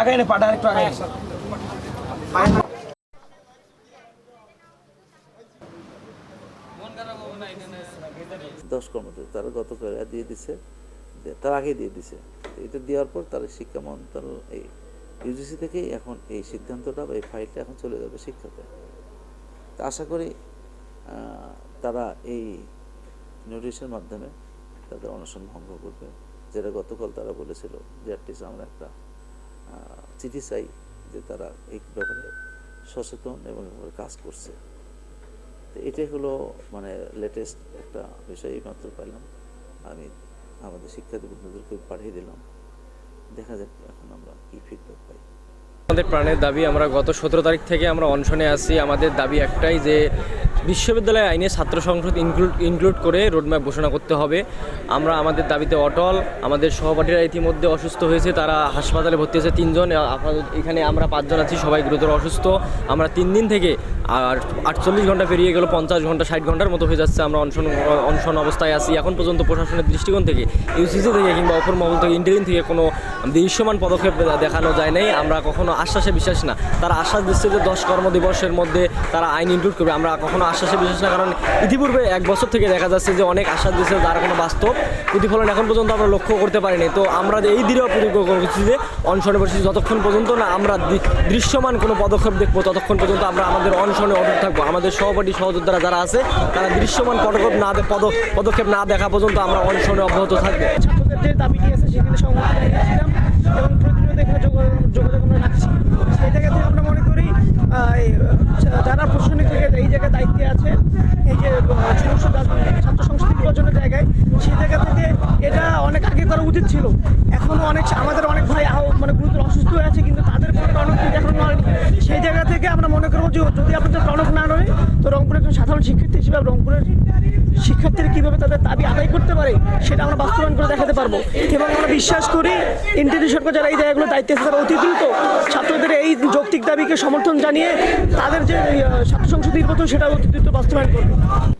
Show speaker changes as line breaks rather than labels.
আগে এনে পাটা একটু আগে
দশ কর্মচারী, তারা গতকাল দিয়ে দিছে তার আগে দিয়ে দিছে। এটা দেওয়ার পর তার শিক্ষা মন্ত্রণালয়, এই ইউজিসি থেকেই এখন এই সিদ্ধান্তটা বা এই ফাইলটা এখন চলে যাবে শিক্ষাতে। তা আশা করি তারা এই নোটিশের মাধ্যমে তাদের অনশন ভঙ্গ করবে, যেটা গতকাল তারা বলেছিল যে আমরা একটা চিঠি চাই যে তারা এই ব্যাপারে সচেতন এবং কাজ করছে। তো এটাই হলো মানে লেটেস্ট একটা বিষয় এইমাত্র পাইলাম। আমি আমাদের শিক্ষার্থী বন্ধুদেরকে পাঠিয়ে দিলাম। দেখা যাক এখন আমরা কী ফিডব্যাক
আমাদের প্রাণের দাবি, আমরা গত সতেরো তারিখ থেকে আমরা অনশনে আছি। আমাদের দাবি একটাই যে, বিশ্ববিদ্যালয় আইনে ছাত্র সংসদ ইনক্লুড ইনক্লুড করে রোডম্যাপ ঘোষণা করতে হবে। আমরা আমাদের দাবিতে অটল, আমাদের সহপাঠীরা ইতিমধ্যে অসুস্থ হয়েছে, তারা হাসপাতালে ভর্তি হয়েছে তিনজন। আপনাদের এখানে আমরা পাঁচজন আছি, সবাই গুরুতর অসুস্থ। আমরা তিন দিন থেকে আর আটচল্লিশ ঘণ্টা পেরিয়ে গেল, পঞ্চাশ ঘণ্টা, ষাট ঘণ্টার মতো হয়ে যাচ্ছে। আমরা অনশন অনশন অবস্থায় আছি। এখন পর্যন্ত প্রশাসনের দৃষ্টিকোণ থেকে ইউসিসি থেকে কিংবা অপর মহল থেকে ইন্টারিন থেকে কোনো দৃশ্যমান পদক্ষেপ দেখানো যায় নাই। আমরা কখনো আশ্বাসে বিশ্বাস না। তারা আশ্বাস দিচ্ছে যে দশ কর্মদিবসের মধ্যে তারা আইন ইনক্লুড করবে। আমরা কখনো আশ্বাসে বিশ্বাস না, কারণ ইতিপূর্বে এক বছর থেকে দেখা যাচ্ছে যে অনেক আশ্বাস দিচ্ছে যার কোনো বাস্তব প্রতিফলন এখন পর্যন্ত আমরা লক্ষ্য করতে পারিনি। তো আমরা এই দৃঢ় প্রতিজ্ঞ করছি যে অনশনে বসেছি, যতক্ষণ পর্যন্ত না আমরা দৃশ্যমান কোনো পদক্ষেপ দেখব, ততক্ষণ পর্যন্ত আমরা আমাদের অনশনে অটুট থাকব। আমাদের সহপাঠী সহযোদ্ধারা যারা আছে, তারা দৃশ্যমান পদক্ষেপ না পদ- পদক্ষেপ না দেখা পর্যন্ত আমরা অনশনে অব্যাহত থাকব।
ছাত্রদের যে দাবিটি আছে সেখানে সংগঠন এবং প্রতিনিয়ত এখানে যোগ- যোগাযোগ আমরা রাখছি সেই জায়গা থেকে আমরা মনে করি আহ, এই, আহ, যারা প্রশাসনিক এই জায়গায় দায়িত্বে আছে এই যে ছাত্র সংসদ নির্বাচনের জায়গায়, সেই জায়গা থেকে এটা অনেক আগে করা উচিত ছিল। এখনও অনেক আমাদের অনেক ভাই আহ- মানে গুরুতর অসুস্থ হয়ে আছে, কিন্তু তাদের কোনো টনক এখনও সেই জায়গা থেকে আমরা মনে করব যে যদি আপনাদের টনক না নয় তো রংপুরের একজন সাধারণ শিক্ষার্থী হিসেবে রংপুরের শিক্ষার্থীরা কীভাবে তাদের দাবি আদায় করতে পারে, সেটা আমরা বাস্তবায়ন করে দেখাতে পারব। এবং আমরা বিশ্বাস করি ইন্টারি সরকার যারা এই জায়গাগুলো দায়িত্বে আছে, তারা অতি দ্রুত ছাত্রদের এই যৌক্তিক দাবিকে সমর্থন জানিয়ে তাদের যে ছাত্র সংসদ নির্বাচন সেটা অতি দ্রুত বাস্তবায়ন করবে।